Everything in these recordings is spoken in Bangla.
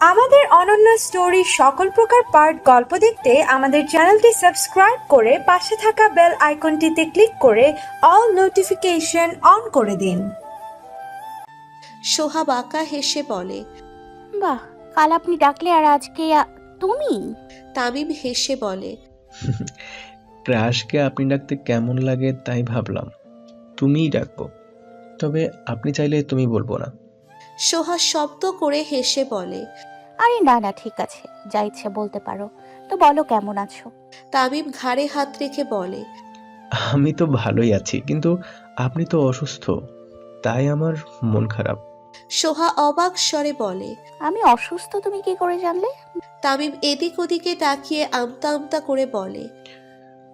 আমাদের অনন্য স্টোরি সকল প্রকার পার্ট গল্প দেখতে আমাদের চ্যানেলটি সাবস্ক্রাইব করে পাশে থাকা বেল আইকনটিতে ক্লিক করে অল নোটিফিকেশন অন করে দিন। সোহা বাঁকা হেসে বলে বাহ কাল আপনি ডাকলে আর আজকে আ- তুমি? তামিম হেসে বলে ক্রাশকে আপনি ডাকতে কেমন লাগে তাই ভাবলাম। তুমিই ডাকবো তবে আপনি চাইলে তুমি বলব না। সোহা শব্দ করে হেসে বলে আরে না না ঠিক আছে যা ইচ্ছে বলতে পারো। তো বলো কেমন আছো? তামিম ঘাড়ে হাত রেখে বলে আমি তো ভালোই আছি কিন্তু আপনি তো অসুস্থ তাই আমার মন খারাপ। সোহা অবাক স্বরে বলে আমি অসুস্থ তুমি কি করে জানলে? তামিম এদিক ওদিকে তাকিয়ে আমতা আমতা করে বলে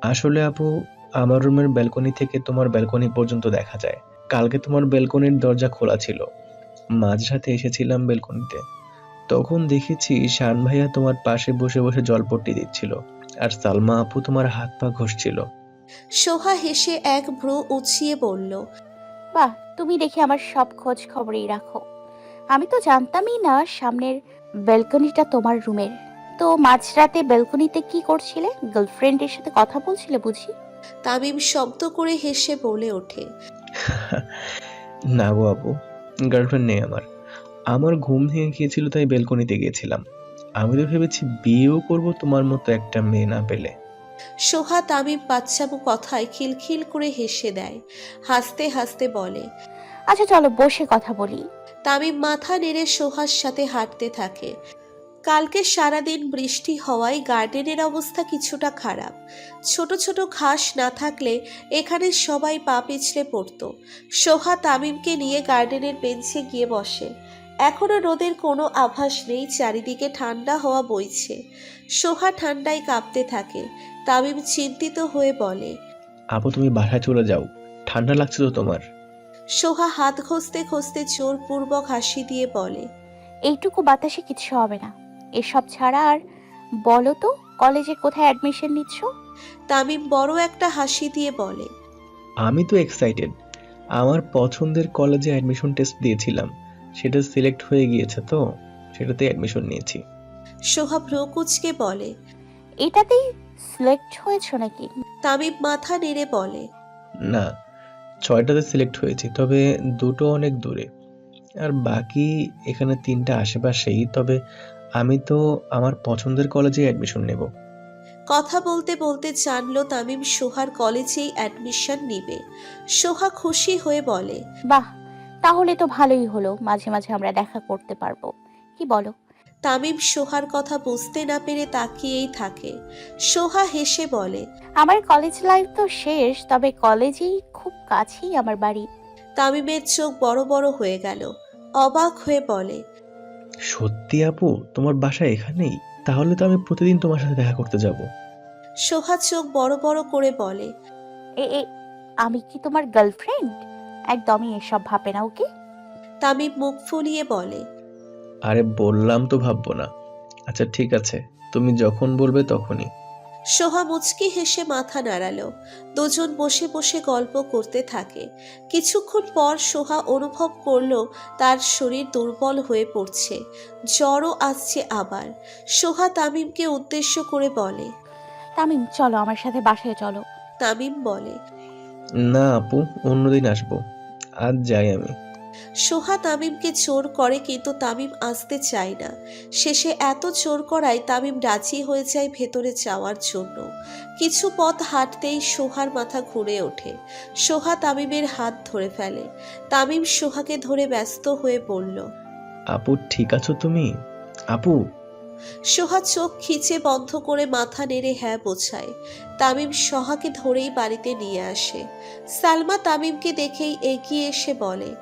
আসলে আপু আমার রুমের ব্যালকনি থেকে তোমার ব্যালকনি পর্যন্ত দেখা যায়। কালকে তোমার ব্যালকনির দরজা খোলা ছিল। মাঝরাতে এসেছিলাম বেলকনিতে। তখন দেখেছি শান ভাইয়া তোমার পাশে বসে বসে জলপট্টি দিচ্ছিল আর সালমা আপু তোমার হাত পা ঘষছিল। সোহা হেসে এক ভ্রু উছিয়ে বলল বাহ তুমি দেখি আমার সব খোঁজ খবরই রাখো। আমি তো জানতামই না সামনের ব্যালকনিটা তোমার রুমের। তো মাঝরাতে ব্যালকনিতে কি করছিলে? গার্লফ্রেন্ডের সাথে কথা বলছিলে বুঝি? তামিম শব্দ করে হেসে বলে ওঠে। না গো আপু গার্লফ্রেন্ড নেই আমার। আমার ঘুম ভেঙে গিয়েছিল তাই বেলকনিতে গিয়েছিলাম। আমি তো ভেবেছি বিয়েও করব তোমার মতো একটা মেয়ে না পেলে। সোহা তামিম বাচ্চাবু কথায় খিলখিল করে হেসে দেয় হাসতে হাসতে বলে আচ্ছা চলো বসে কথা বলি। তামিম মাথা নেড়ে সোহার সাথে হাঁটতে থাকে কালকে সারাদিন বৃষ্টি হওয়ায় গার্ডেনের অবস্থা কিছুটা খারাপ। ছোট ছোট ঘাস না থাকলে এখানে সবাই পা পিছলে পড়তো। সোহা তামিমকে নিয়ে গার্ডেনের বেঞ্চে গিয়ে বসে। এখনও রোদের কোনো আভাস নেই চারিদিকে ঠান্ডা হওয়া বইছে। সোহা ঠান্ডায় কাঁপতে থাকে। তামিম চিন্তিত হয়ে বলে আপু তুমি বাসায় চলে যাও। ঠান্ডা লাগছে তো তোমার। সোহা হাত ঘষতে ঘষতে জোরপূর্বক হাসি দিয়ে বলে এইটুকু বাতাসে কিছু হবে না। এসব ছাড়া আর বলো তো কলেজে কোথায় অ্যাডমিশন নিচ্ছ? তামিম বড় একটা হাসি দিয়ে বলে আমি তো এক্সাইটেড আমার পছন্দের কলেজে অ্যাডমিশন টেস্ট দিয়েছিলাম। সেটা সিলেক্ট হয়ে গিয়েছে তো সেটাতে অ্যাডমিশন নিয়েছি। সোহা ভ্রকুচকে বলে এটাতেই সিলেক্ট হয়েছো নাকি? তামিম মাথা নেড়ে বলে না ছয়টাতে সিলেক্ট হয়েছি তবে দুটো অনেক দূরে। আর বাকি এখানে তিনটা আশেপাশেই তবে আমি তো আমার পছন্দের কলেজে অ্যাডমিশন নেব। কথা বলতে বলতে জানলো তামিম সোহার কলেজেই অ্যাডমিশন নিবে। সোহা খুশি হয়ে বলে বাহ তাহলে তো ভালোই হলো মাঝে মাঝে আমরা দেখা করতে পারব। কি বলো? তামিম সোহার কথা বুঝতে না পেরে তাকিয়েই থাকে। সোহা হেসে বলে আমার কলেজ লাইফ তো শেষ তবে কলেজেই খুব কাছেই আমার বাড়ি। তামিমের চোখ বড় বড় হয়ে গেল। অবাক হয়ে বলে সত্যি আপু তোমার বাসা এখানেই? তাহলে তো আমি প্রতিদিন তোমার সাথে দেখা করতে যাব। সোহা চোখ বড় বড় করে বলে এ এ আমি কি তোমার গার্লফ্রেন্ড একদমই এসব ভাবে না ওকে? তামিম মুখ ফুলিয়ে বলে আরে বললাম তো ভাববো না। আচ্ছা ঠিক আছে তুমি যখন বলবে তখনই। সোহা মুচকি হেসে মাথা নাড়ালো। দুজন বসে বসে গল্প করতে থাকে। কিছুক্ষণ পর সোহা অনুভব করল তার শরীর দুর্বল হয়ে পড়ছে। জ্বরও আসছে আবার। সোহা তামিমকে উদ্দেশ্য করে বলে তামিম চলো আমার সাথে বাসায় চলো। তামিম বলে না আপু অন্যদিন আসব। আজ যাই আমি। সোহা তামিমকে জোর করে কিন্তু তামিম আসতে চায় না। শেষে এত জোর করায় তামিম রাজি হয়ে যায় ভেতরে যাওয়ার জন্য। কিছু পথ হাঁটতেই সোহার মাথা ঘুরে ওঠে। সোহা তামিমের হাত ধরে ফেলে। তামিম সোহাকে ধরে ব্যস্ত হয়ে পড়ল আপু ঠিক আছো তুমি? আপু? সোহা চোখ খিচে বন্ধ করে মাথা নেড়ে হ্যাঁ বোঝায়। তামিম সোহাকে ধরেই বাড়িতে নিয়ে আসে। সালমা তামিমকে দেখেই এগিয়ে এসে বলে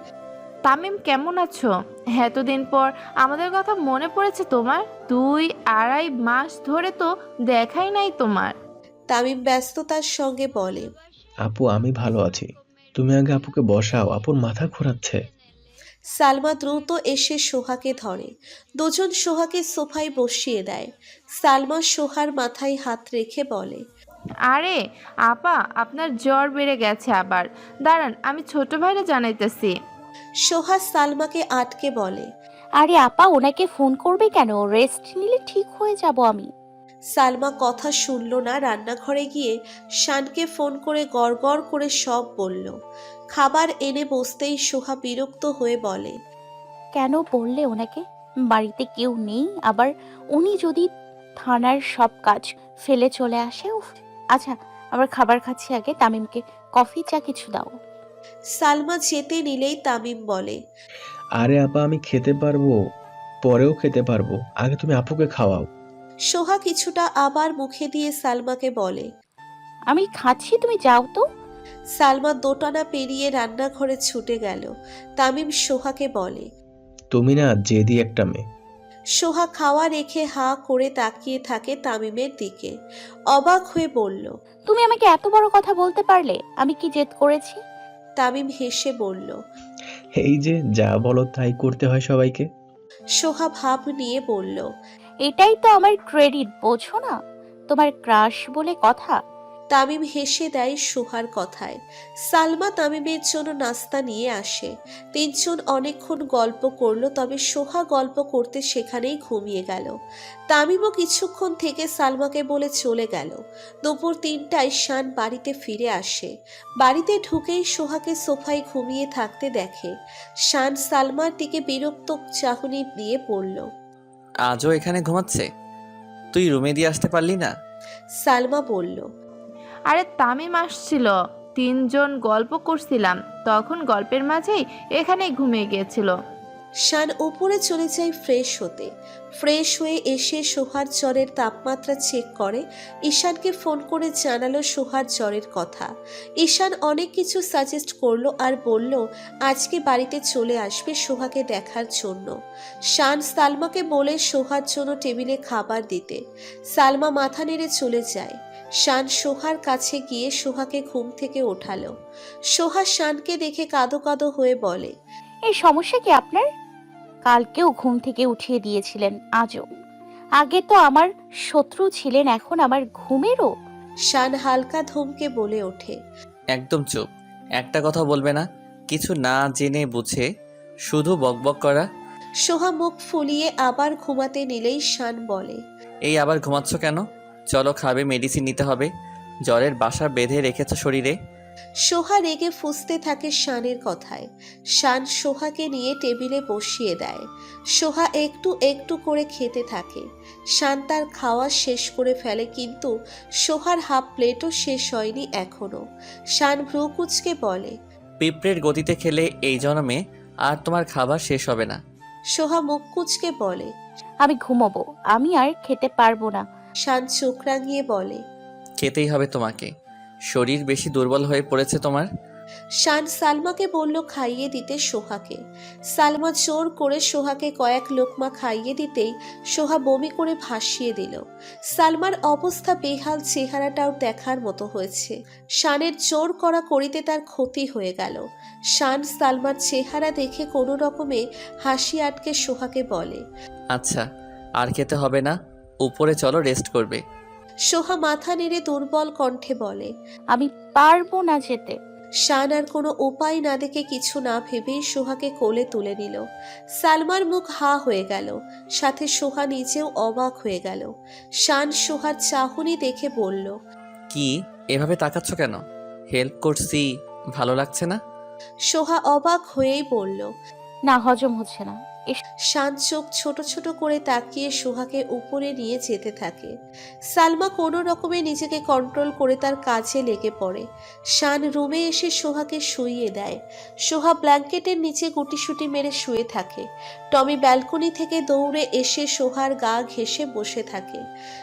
তামিম কেমন আছো? এতদিন পর আমাদের কথা মনে পড়েছে তোমার। দুই আড়াই মাস ধরে তো দেখাই নাই তোমার। তামিম ব্যস্ততার সঙ্গে বলে আপু আমি ভালো আছি। তুমি আগে আপুকে বসাও আপুর মাথা ঘোরাচ্ছে। সালমা দ্রুত এসে সোহাকে ধরে। দুজন সোহাকে সোফায় বসিয়ে দেয়। সালমা সোহার মাথায় হাত রেখে বলে আরে আপা আপনার জ্বর বেড়ে গেছে আবার। দাঁড়ান আমি ছোট ভাইরা জানাইতেছি। সোহা সালমাকে আটকে বলে আরে আপা ওনাকে ফোন করবে কেন? রেস্ট নিলে ঠিক হয়ে যাব আমি। সালমা কথা শুনল না রান্নাঘরে গিয়ে শানকে ফোন করে গড়গড় করে সব বলল। খাবার এনে বসতেই সোহা বিরক্ত হয়ে বলে কেন বললে ওনাকে? বাড়িতে কেউ নেই আবার উনি যদি থানার সব কাজ ফেলে চলে আসে উফ। আচ্ছা আবার খাবার খাচ্ছি আগে তামিমকে কফি চা কিছু দাও। সালমা যেতে নিলেই তামিম বলে আরে আপা আমি খেতে পারব পরেও খেতে পারব। আগে তুমি আপুকে খাওয়াও। সোহা কিছুটা আবার মুখে দিয়ে সালমাকে বলে আমি খাচ্ছি তুমি যাও তো। সালমা দোটানা পেরিয়ে রান্নাঘরে ছুটে গেল। তামিম সোহাকে বলে তুমি না জেদি একটা মেয়ে। সোহা খাওয়া রেখে হা করে তাকিয়ে থাকে তামিমের দিকে। অবাক হয়ে বলল তুমি আমাকে এত বড় কথা বলতে পারলে আমি কি জেদ করেছি? তামিম হেসে বলল এই যে যা বলো তাই করতে হয় সবাইকে। সোহা ভাব নিয়ে বলল এটাই তো আমার ক্রেডিট বোঝো না। তোমার ক্রাশ বলে কথা তামিম হেসে দেয় সোহার কথায়। সালমা তামিমের জন্য নাস্তা নিয়ে আসে। তিনজন অনেকক্ষণ গল্প করল তবে সোহা গল্প করতে সেখানেই ঘুমিয়ে গেল। তামিমও কিছুক্ষণ থেকে সালমাকে বলে চলে গেল। দুপুর তিনটায় শান বাড়িতে ফিরে আসে। বাড়িতে ঢুকেই সোহাকে সোফায় ঘুমিয়ে থাকতে দেখে। শান সালমার দিকে বিরক্ত চাহনি দিয়ে পড়ল আজও এখানে ঘুমাচ্ছে? তুই রুমে দিয়ে আসতে পারলি না? সালমা বলল আরে তামিম আসছিল। তিনজন গল্প করছিলাম। তখন গল্পের মাঝেই এখানেই ঘুমিয়ে গিয়েছিল। শান উপরে চলে যায় ফ্রেশ হতে। ফ্রেশ হয়ে এসে সোহার জ্বরের তাপমাত্রা চেক করে। ঈশানকে ফোন করে জানালো সোহার জ্বরের কথা। ঈশান অনেক কিছু সাজেস্ট করল আর বলল, আজকে বাড়িতে চলে আসবে সোহাকে দেখার জন্য। শান সালমাকে বলে সোহার জন্য টেবিলে খাবার দিতে। সালমা মাথা নেড়ে চলে যায়। শান সোহার কাছে গিয়ে সোহাকে ঘুম থেকে ওঠালো। সোহা শানকে দেখে কাঁদো কাদো হয়ে বলে এই সমস্যা কি আপনার? কালকেও ঘুম থেকে উঠিয়ে দিয়েছিলেন আজও। আগে তো আমার শত্রু ছিলেন এখন আমার ঘুমেরও। শান হালকা ধমকে বলে ওঠে একদম চুপ। একটা কথা বলবে না কিছু না জেনে বুঝে শুধু বকবক করা। সোহা মুখ ফুলিয়ে আবার ঘুমাতে নিলেই শান বলে এই আবার ঘুমাচ্ছ কেন? চলো খাবে মেডিসিন নিতে হবে। জ্বরের বাসা বেঁধে রেখেছ শরীরে? সোহা রেগে ফুসতে থাকে শানের কথায়। শান সোহাকে নিয়ে টেবিলে বসিয়ে দেয়। সোহা একটু একটু করে খেতে থাকে। শান তার খাওয়া শেষ করে ফেলে কিন্তু সোহার হাফ প্লেটও শেষ হয়নি এখনও। শান ভ্রু কুচকে বলে পিঁপড়ের গতিতে খেলে এই জন্মে আর তোমার খাবার শেষ হবে না। সোহা মুখ কুচকে বলে আমি ঘুমাবো আমি আর খেতে পারব না। শান চোখ রাঙিয়ে বলে খেতেই হবে তোমাকে। শরীর বেশি দুর্বল হয়ে পড়েছে তোমার? শান সালমাকে বলল খাইয়ে দিতে সোহাকে। সালমা জোর করে সোহাকে কয়েক লোকমা খাইয়ে দিতেই সোহা বমি করে ভাসিয়ে দিল। সালমার অবস্থা বেহাল চেহারাটাও দেখার মতো হয়েছে। শানের জোর করা করিতে তার ক্ষতি হয়ে গেল। শান সালমার চেহারা দেখে কোনো রকমে হাসি আটকে সোহাকে বলে আচ্ছা আর খেতে হবে না? উপরে চলো রেস্ট করবে। সোহা মাথা নেড়ে দুর্বল কণ্ঠে বলে আমি পারব না যেতে। শান আর কোনো উপায় না দেখে কিছু না ভেবেই সোহাকে কোলে তুলে নিল। সালমার মুখ হা হয়ে গেল সাথে সোহা নিজেও অবাক হয়ে গেল। শান সোহার চাহনি দেখে বলল কি? এভাবে তাকাচ্ছ কেন? হেল্প করছি ভালো লাগছে না? সোহা অবাক হয়েই বলল না হজম হচ্ছে না। শান চোখ ছোট ছোট করে তাকিয়ে সোহাকে উপরে নিয়ে যেতে থাকে। সালমা কোনো রকমে নিজেকে কন্ট্রোল করে তার কাছে লেগে পড়ে। শান রুমে এসে সোহাকে শুইয়ে দেয়। সোহা ব্ল্যাঙ্কেটের নিচে গুটিসুটি মেরে শুয়ে থাকে। টমি ব্যালকনি থেকে দৌড়ে এসে সোহার গা ঘেঁষে বসে থাকে।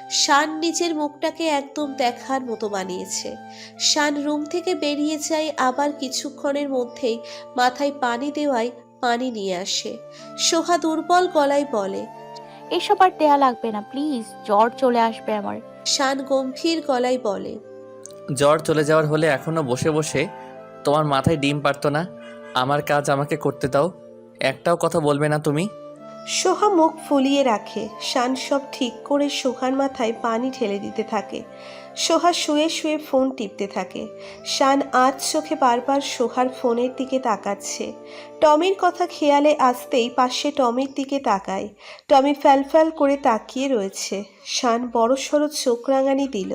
শান নিজের মুখটাকে একদম দেখার মতো বানিয়েছে। শান রুম থেকে বেরিয়ে যায় আবার কিছুক্ষণের মধ্যেই মাথায় পানি দেওয়ায় পানি নিয়ে আসে। সোহা দুর্বল গলায় বলে এসব আর দেয়া লাগবে না প্লিজ জ্বর চলে আসবে আমার। শান গম্ভীর গলায় বলে জ্বর চলে যাওয়ার হলে এখনও বসে বসে তোমার মাথায় ডিম পারতো না। আমার কাজ আমাকে করতে দাও। একটাও কথা বলবে না তুমি। সোহা মুখ ফুলিয়ে রাখে। শান সব ঠিক করে সোহার মাথায় পানি ঢেলে দিতে থাকে। সোহা শুয়ে শুয়ে ফোন টিপতে থাকে। শান আজ চোখে বারবার সোহার ফোনের দিকে তাকাচ্ছে। টমির কথা খেয়ালে আসতেই পাশে টমির দিকে তাকায়। টমি ফ্যালফ্যাল করে তাকিয়ে রয়েছে। শান বড়সড় চোখ রাঙানি দিল।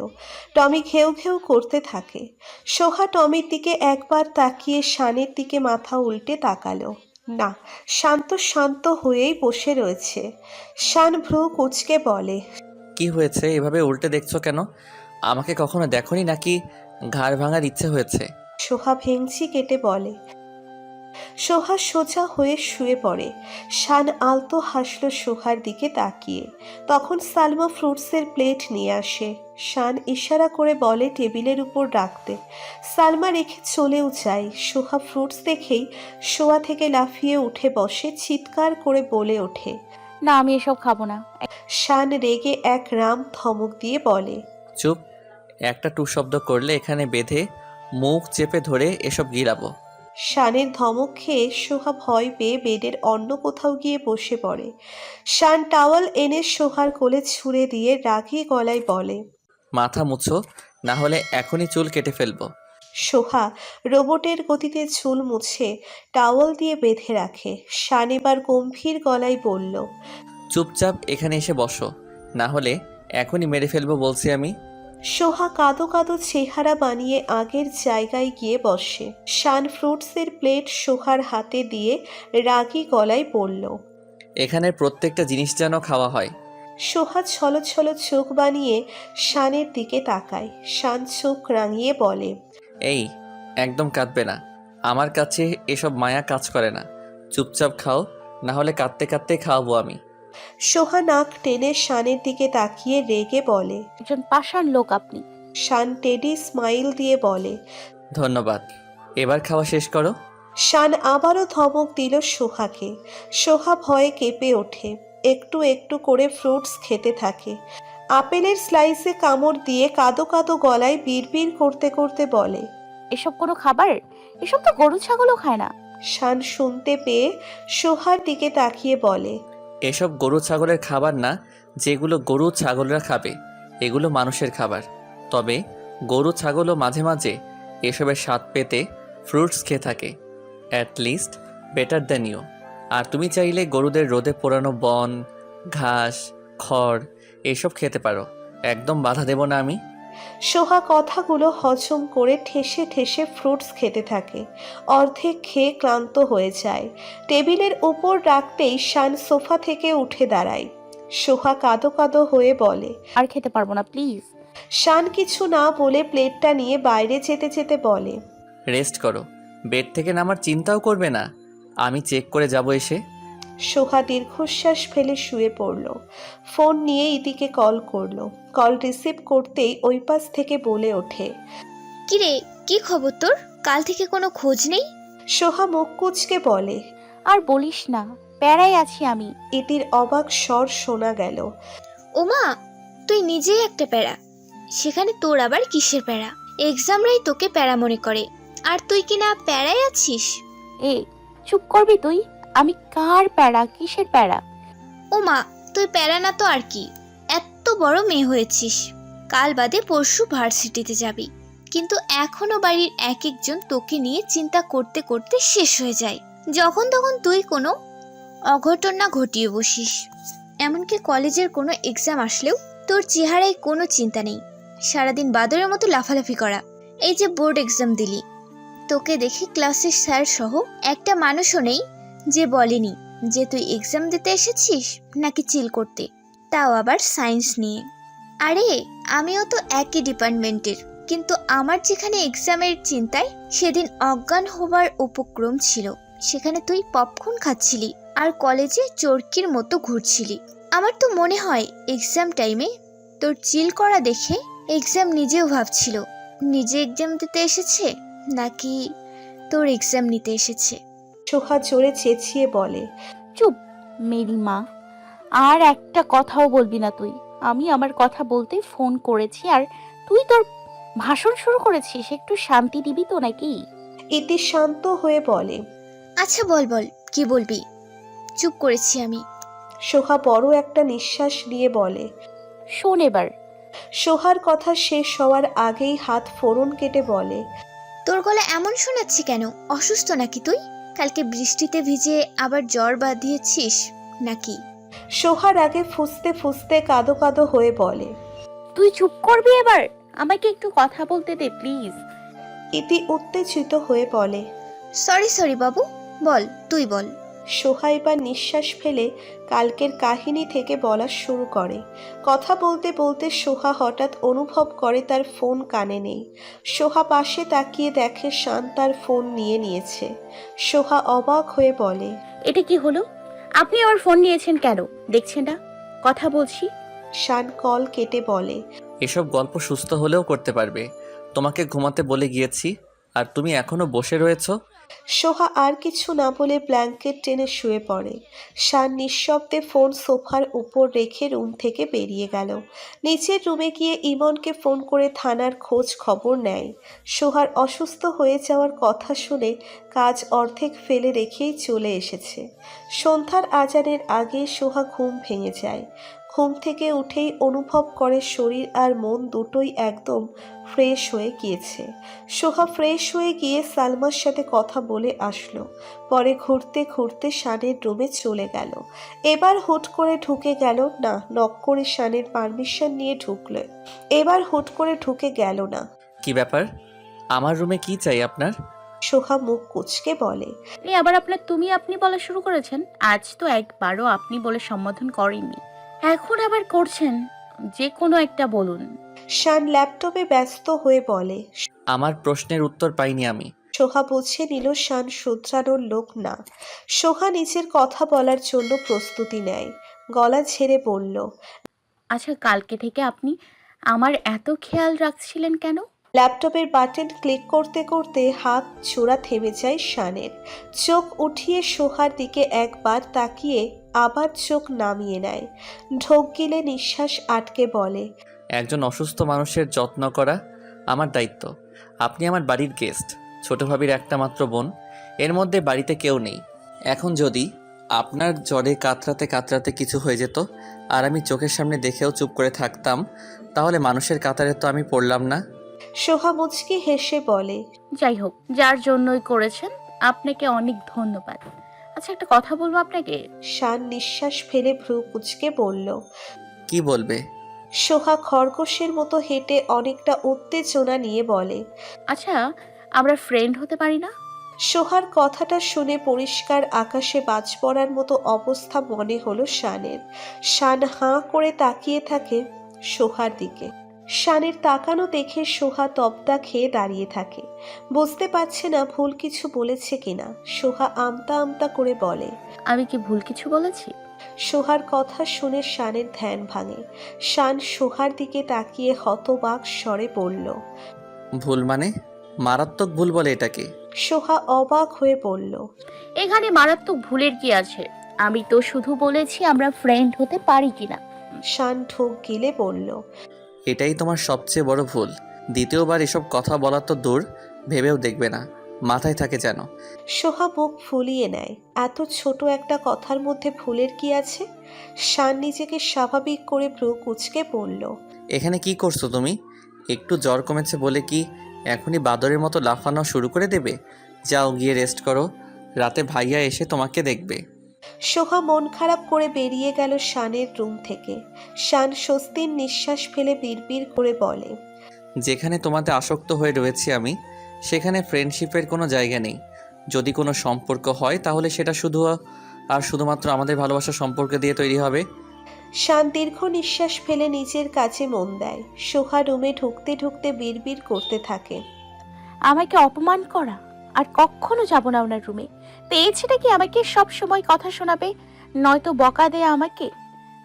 টমি ঘেউ ঘেউ করতে থাকে। সোহা টমির দিকে একবার তাকিয়ে শানের দিকে মাথা উল্টে তাকালো। না শান্ত শান্ত হয়েই বসে রয়েছে। শান ভ্রু কুচকে বলে, কি হয়েছে? এভাবে উল্টে দেখছ কেন? আমাকে কখনো দেখনি নাকি ঘাড় ভাঙার ইচ্ছে হয়েছে? সোহা ভেংচি কেটে বলে। সোহা সোজা হয়ে শুয়ে পড়ে। শান আলতো হাসলো সোহার দিকে তাকিয়ে। তখন সালমা ফ্রুটসের প্লেট নিয়ে আসে। শান ইশারা করে বলে টেবিলের উপর রাখতে। সালমা রেখে চলেও যায়। সোহা ফ্রুটস দেখেই শোয়া থেকে লাফিয়ে উঠে বসে চিৎকার করে বলে ওঠে না আমি এসব খাব না। শান রেগে এক রাম ধমক দিয়ে বলে চুপ। একটা টু শব্দ করলে এখানে বেঁধে মুখ চেপে ধরে এসব গিরাবো শানের ধমক খেয়ে সোহা ভয় পেয়ে বেডের অন্য কোথাও গিয়ে বসে পড়ে। শান টাওয়াল এনে সোহার কোলে ছুঁড়ে দিয়ে রাগী গলায় বলে মাথা মুছো না হলে এখনই চুল কেটে ফেলব। সোহা রোবটের গতিতে চুল মুছে টাওয়াল দিয়ে বেঁধে রাখে। শান এবার গম্ভীর গলায় বলল চুপচাপ এখানে এসে বসো না হলে এখনই মেরে ফেলব বলছি আমি। সোহা কাদো কাদো চেহারা বানিয়ে আগের জায়গায় গিয়ে বসে। শান ফ্রুটসের প্লেট সোহার হাতে দিয়ে রাগি গলায় বলল এখানের প্রত্যেকটা জিনিস যেন খাওয়া হয়। সোহা ছলো ছলো চোখ বানিয়ে শানের দিকে তাকায়। শান চোখ রাঙিয়ে বলে এই একদম কাঁদবে না। আমার কাছে এসব মায়া কাজ করে না। চুপচাপ খাও না হলে কাঁদতে কাঁদতে খাওয়াবো আমি। সোহা নাক টেনে শানের দিকে তাকিয়ে রেগে বলে একজন পাষাণ লোক আপনি। শান টেডি স্মাইল দিয়ে বলে ধন্যবাদ। এবার খাওয়া শেষ করো। শান আবারও ধমক দিল সোহাকে। সোহা ভয়ে কেঁপে ওঠে একটু একটু করে ফ্রুটস খেতে থাকে। আপেলের স্লাইসে কামড় দিয়ে কাদো কাদো গলায় বিড়বিড় করতে করতে বলে এসব কোনো খাবার? এসব তো গরু ছাগলও খায় না। শান শুনতে পেয়ে সোহার দিকে তাকিয়ে বলে এসব গরু ছাগলের খাবার না, যেগুলো গরু ছাগলরা খাবে, এগুলো মানুষের খাবার। তবে গরু ছাগলও মাঝে মাঝে এসবের স্বাদ পেতে ফ্রুটস খেয়ে থাকে। At least better than you আর তুমি চাইলে গরুদের রোদে পোড়ানো বন, ঘাস, খড় এসব খেতে পারো। একদম বাধা দেব না আমি। সোহা কথাগুলো হজম করে ঠেসে ঠেসে ফ্রুটস খেতে থাকে। অর্ধেক খেয়ে ক্লান্ত হয়ে যায়। টেবিলের উপর রাখতেই শান সোফা থেকে উঠে দাঁড়ায়। সোহা কাঁদো কাদো হয়ে বলে আর খেতে পারব না প্লিজ শান কিছু না বলে প্লেটটা নিয়ে বাইরে যেতে যেতে বলে রেস্ট করো। বেড থেকে নামার চিন্তাও করবে না। আমি চেক করে যাব এসে। সোহা দীর্ঘশ্বাস ফেলে শুয়ে পড়ল। ফোন নিয়ে ইতিকে কল করল। কল রিসিভ করতেই ওই পাশ থেকে বলে ওঠে কিরে কি খবর তোর? কাল থেকে কোনো খোঁজ নেই? সোহা মুখ কুচকে বলে আর বলিস না প্যারাই আছি আমি। ইতির অবাক স্বর শোনা গেল ওমা তুই নিজেই একটা প্যারা। সেখানে তোর আবার কিসের প্যারা? এক্সামরাই তোকে প্যারা মনে করে। আর তুই কি না প্যারায় আছিস? এ চুপ করবি তুই? আমি কার প্যারা? কিসের প্যারা? ও মা তুই প্যারা না তো আর কি? এত বড় মেয়ে হয়েছিস। কাল বাদে পরশু ভার্সিটিতে যাবি। কিন্তু এখনও বাড়ির এক একজন তোকে নিয়ে চিন্তা করতে করতে শেষ হয়ে যায়। যখন তখন তুই কোনো অঘটন না ঘটিয়ে বসিস। এমনকি কলেজের কোনো এক্সাম আসলেও তোর চেহারায় কোনো চিন্তা নেই। সারাদিন বাদরের মতো লাফালাফি করা। এই যে বোর্ড এক্সাম দিলি। তোকে দেখে ক্লাসের স্যার সহ একটা মানুষও নেই। যে বলেনি যে তুই এক্সাম দিতে এসেছিস নাকি চিল করতে, তাও আবার সায়েন্স নিয়ে। আরে, আমিও তো একই ডিপার্টমেন্টের, কিন্তু আমার যেখানে এক্সামের চিন্তায় সেদিন অজ্ঞান হবার উপক্রম ছিল। সেখানে তুই পপকর্ন খাচ্ছিলি আর কলেজে চরকির মতো ঘুরছিলি। আমার তো মনে হয় এক্সাম টাইমে তোর চিল করা দেখে এক্সাম নিজেও ভাবছিল। নিজে এক্সাম দিতে এসেছে নাকি তোর এক্সাম নিতে এসেছে? সোহা জোরে চেঁচিয়ে বলে চুপ মেরি মা। আর একটা কথাও বলবি না তুই। আমি আমার কথা বলতে ফোন করেছি আর তুই তোর ভাষণ শুরু করেছিস। একটু শান্তি দিবি তো নাকি? ইতি শান্ত হয়ে বলে আচ্ছা বল বল কি বলবি? চুপ করেছি আমি। সোহা বড় একটা নিঃশ্বাস নিয়ে বলে শোন এবার। সোহার কথা শেষ হওয়ার আগেই হাত ফোড়ন কেটে বলে তোর গলা এমন শোনাচ্ছি কেন? অসুস্থ নাকি তুই? কালকে বৃষ্টিতে ভিজে আবার জ্বর বাঁধিয়েছিস নাকি? সোহার আগে ফুসতে ফুসতে কাঁদো কাঁদো হয়ে বলে তুই চুপ করবি এবার? আমাকে একটু কথা বলতে দে প্লিজ ইতি উত্তেজিত হয়ে বলে সরি সরি বাবু বল তুই বল। সোহা এবার নিঃশ্বাস ফেলে কালকের কাহিনী থেকে বলা শুরু করে। কথা বলতে বলতে সোহা হঠাৎ অনুভব করে তার ফোন কানে নেই। সোহা পাশে তাকিয়ে দেখে শান তার ফোন নিয়ে নিয়েছে। সোহা অবাক হয়ে বলে এটা কি হলো? আপনি আমার ফোন নিয়েছেন কেন? দেখছেন না? কথা বলছি। শান কল কেটে বলে এসব গল্প সুস্থ হলেও করতে পারবে। তোমাকে ঘুমাতে বলে গিয়েছি আর তুমি এখনও বসে রয়েছো? সোহা আর কিছু না বলে ব্ল্যাঙ্কেট টেনে শুয়ে পড়ে। শান নিঃশব্দে ফোন সোফার উপর রেখে রুম থেকে বেরিয়ে গেল। নিচের রুমে গিয়ে ইমনকে ফোন করে থানার খোঁজ খবর নেয়। সোহার অসুস্থ হয়ে যাওয়ার কথা শুনে কাজ অর্ধেক ফেলে রেখেই চলে এসেছে। সন্ধ্যার আজানের আগে সোহা ঘুম ভেঙে যায়। ঘুম থেকে উঠেই অনুভব করে শরীর আর মন দুটোই একদম ফ্রেশ হয়ে গিয়েছে। সোহা ফ্রেশ হয়ে গিয়ে সালমার সাথে কথা বলে আসলো। পরে ঘুরতে ঘুরতে শানের রুমে চলে গেল। এবার হুট করে ঢুকে গেল না নক করে শানের পারমিশন নিয়ে ঢুকলো। এবার হুট করে ঢুকে গেল না। কি ব্যাপার? আমার রুমে কি চাই আপনার? সোহা মুখ কুচকে বলে আপনি আবার আপনার তুমি আপনি বলা শুরু করেছেন? আজ তো একবারও আপনি বলে সম্বোধন করেননি। এখন আবার করছেন যে কোনো একটা বলুন। শান ল্যাপটপে ব্যস্ত হয়ে বলে আমার প্রশ্নের উত্তর পাইনি আমি। সোহা বুঝে নিল শান শুধরানোর লোক না। সোহা নিজের কথা বলার জন্য প্রস্তুতি নেয়। গলা ছেড়ে বলল আচ্ছা কালকে থেকে আপনি আমার এত খেয়াল রাখছিলেন কেন? ল্যাপটপের বাটন ক্লিক করতে করতে হাত ছোড়া থেমে যায় শানের। চোখ উঠিয়ে সোহার দিকে একবার তাকিয়ে আবার চোখ নামিয়ে নেয়। ঢোক গিলে নিঃশ্বাস আটকে বলে একজন অসুস্থ মানুষের যত্ন করা আমার দায়িত্ব। আপনি আমার বাড়ির গেস্ট ছোট ভাবির একটা মাত্র বোন। এর মধ্যে বাড়িতে কেউ নেই। এখন যদি আপনার জ্বরে কাতরাতে কাতরাতে কিছু হয়ে যেত আর আমি চোখের সামনে দেখেও চুপ করে থাকতাম তাহলে মানুষের কাতারে তো আমি পড়লাম না। সোহা মুচকি হেসে বলে যাই হোক যার জন্যই করেছেন আপনাকে অনেক ধন্যবাদ। আচ্ছা একটা কথা বলব আপনাকে? শান নিঃশ্বাস ফেলে ভ্রু কুচকে বলল কি বলবে? সোহা খরগোশের মতো হেঁটে অনেকটা উত্তেজনা নিয়ে বলে আচ্ছা আমরা ফ্রেন্ড হতে পারি না? সোহার কথাটা শুনে পরিষ্কার আকাশে বাজ পড়ার মতো অবস্থা মনে হলো শানের। শান হাঁ করে তাকিয়ে থাকে সোহার দিকে। শানের তাকানো দেখে সোহা তপ্তা খেয়ে দাঁড়িয়ে থাকে। বুঝতে পারছে না ভুল কিছু বলেছে কিনা। সোহা আমতা আমতা করে বলে আমি কি ভুল কিছু বলেছি? সোহার কথা শুনে শানের ধ্যান ভাঙে। শান সোহার দিকে তাকিয়ে হতবাক স্বরে বলল ভুল মানে? মারাত্মক ভুল বলে এটাকে। সোহা অবাক হয়ে বলল এখানে মারাত্মক ভুলের কি আছে? আমি তো শুধু বলেছি আমরা ফ্রেন্ড হতে পারি কিনা। শান ঠোক গিলে বলল এটাই তোমার সবচেয়ে বড় ভুল। দ্বিতীয়বার এসব কথা বলা তো দূর ভেবেও দেখবে না। মাথায় থাকে যেন। সোহা মুখ ফুলিয়ে নেয়। এত ছোট একটা কথার মধ্যে ভুলের কি আছে? শান নিজেকে স্বাভাবিক করে ভ্রু কুচকে বলল এখানে কি করছ তুমি? একটু জ্বর কমেছে বলে কি এখনই বাদরের মতো লাফানো শুরু করে দেবে? যাও গিয়ে রেস্ট করো। রাতে ভাইয়া এসে তোমাকে দেখবে। সোহা মন খারাপ করে বেরিয়ে গেল শানের রুম থেকে। শান স্বস্তির নিঃশ্বাস ফেলে বিড়বিড় করে বলে যেখানে তোমাতে আসক্ত হয়ে রয়েছি আমি সেখানে ফ্রেন্ডশিপের কোনো জায়গা নেই। যদি কোনো সম্পর্ক হয় তাহলে সেটা শুধু আর শুধুমাত্র আমাদের ভালোবাসার সম্পর্ক দিয়ে তৈরি হবে। শান দীর্ঘ নিঃশ্বাস ফেলে নিজের কাছে মন দেয়। সোহা রুমে ঢুকতে ঢুকতে বিড়বিড় করতে থাকে। আমাকে অপমান করা? আর কখনো যাব না ওনার রুমে। ছেলে কি আমাকে সব সময় কথা শোনাবে? নয়তো বকা দেয় আমাকে?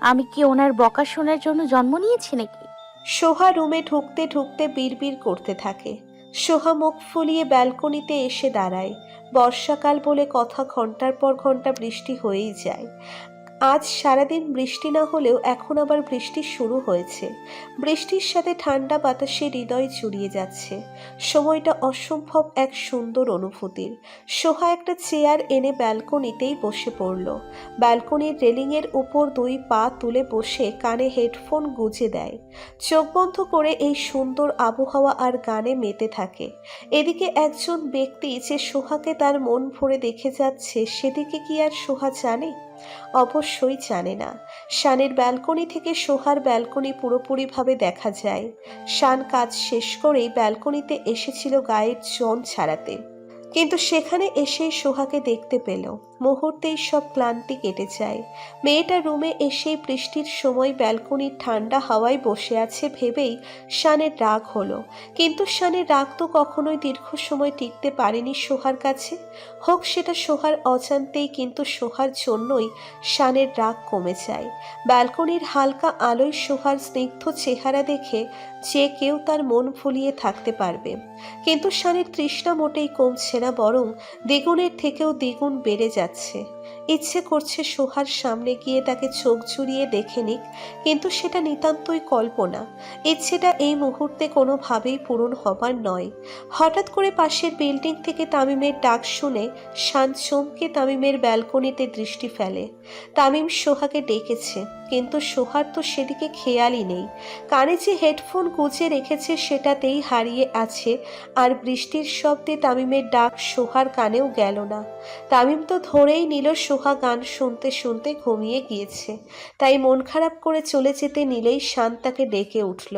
আমি কি ওনার বকা শোনার জন্য জন্ম নিয়েছি নাকি? সোহা রুমে ঢুকতে ঢুকতে বিড়বিড় করতে থাকে। সোহা মুখ ফুলিয়ে ব্যালকনিতে এসে দাঁড়ায়। বর্ষাকাল বলে কথা ঘণ্টার পর ঘণ্টা বৃষ্টি হয়েই যায়। আজ সারাদিন বৃষ্টি না হলেও এখন আবার বৃষ্টি শুরু হয়েছে। বৃষ্টির সাথে ঠান্ডা বাতাসে হৃদয় জুড়িয়ে যাচ্ছে। সময়টা অসম্ভব এক সুন্দর অনুভূতির। সোহা একটা চেয়ার এনে ব্যালকনিতেই বসে পড়ল। ব্যালকনির রেলিংয়ের উপর দুই পা তুলে বসে কানে হেডফোন গুজে দেয়। চোখ বন্ধ করে এই সুন্দর আবহাওয়া আর গানে মেতে থাকে। এদিকে একজন ব্যক্তি যে সোহাকে তার মন ভরে দেখে যাচ্ছে, সেদিকে কি আর সোহা জানে? অবশ্যই জানে না। শানের ব্যালকনি থেকে সোহার ব্যালকনি পুরোপুরিভাবে দেখা যায়। শান কাজ শেষ করেই ব্যালকনিতে এসেছিল গায়ের জন ছাড়াতে। কিন্তু সেখানে এসেই সোহাকে দেখতে পেল। মুহূর্তেই সব ক্লান্তি কেটে যায়। মেয়েটা রুমে এসেই বৃষ্টির সময় ব্যালকনির ঠান্ডা হাওয়ায় বসে আছে ভেবেই শানের রাগ হলো। কিন্তু শানের রাগ তো কখনোই দীর্ঘ সময় টিকতে পারেনি সোহার কাছে। হোক সেটা সোহার অজান্তেই, কিন্তু সোহার জন্যই শানের রাগ কমে যায়। ব্যালকনির হালকা আলোয় সোহার স্নিগ্ধ চেহারা দেখে যে কেউ তার মন ভুলিয়ে থাকতে পারবে। কিন্তু শানের তৃষ্ণা মোটেই কমছে না, বরং দ্বিগুণের থেকেও দ্বিগুণ বেড়ে যাচ্ছে। ইচ্ছে করছে সোহার সামনে গিয়ে তাকে চোখ জুড়িয়ে দেখে নিক, কিন্তু সেটা নিতান্তই কল্পনা। ইচ্ছেটা এই মুহূর্তে কোনোভাবেই পূরণ হবার নয়। হঠাৎ করে পাশের বিল্ডিং থেকে তামিমের ডাক শুনে শান চমকে তামিমের ব্যালকনিতে দৃষ্টি ফেলে। তামিম সোহাকে ডেকেছে। কিন্তু সোহার তো সেদিকে খেয়ালই নেই। কানে যে হেডফোন গুজে রেখেছে সেটাতেই হারিয়ে আছে, আর বৃষ্টির শব্দে তামিমের ডাক সোহার কানেও গেল না। তামিম তো ধরেই নিল সোহা গান শুনতে শুনতে ঘুমিয়ে গিয়েছে, তাই মন খারাপ করে চলে যেতে নিলেই শান্তাকে ডেকে উঠল।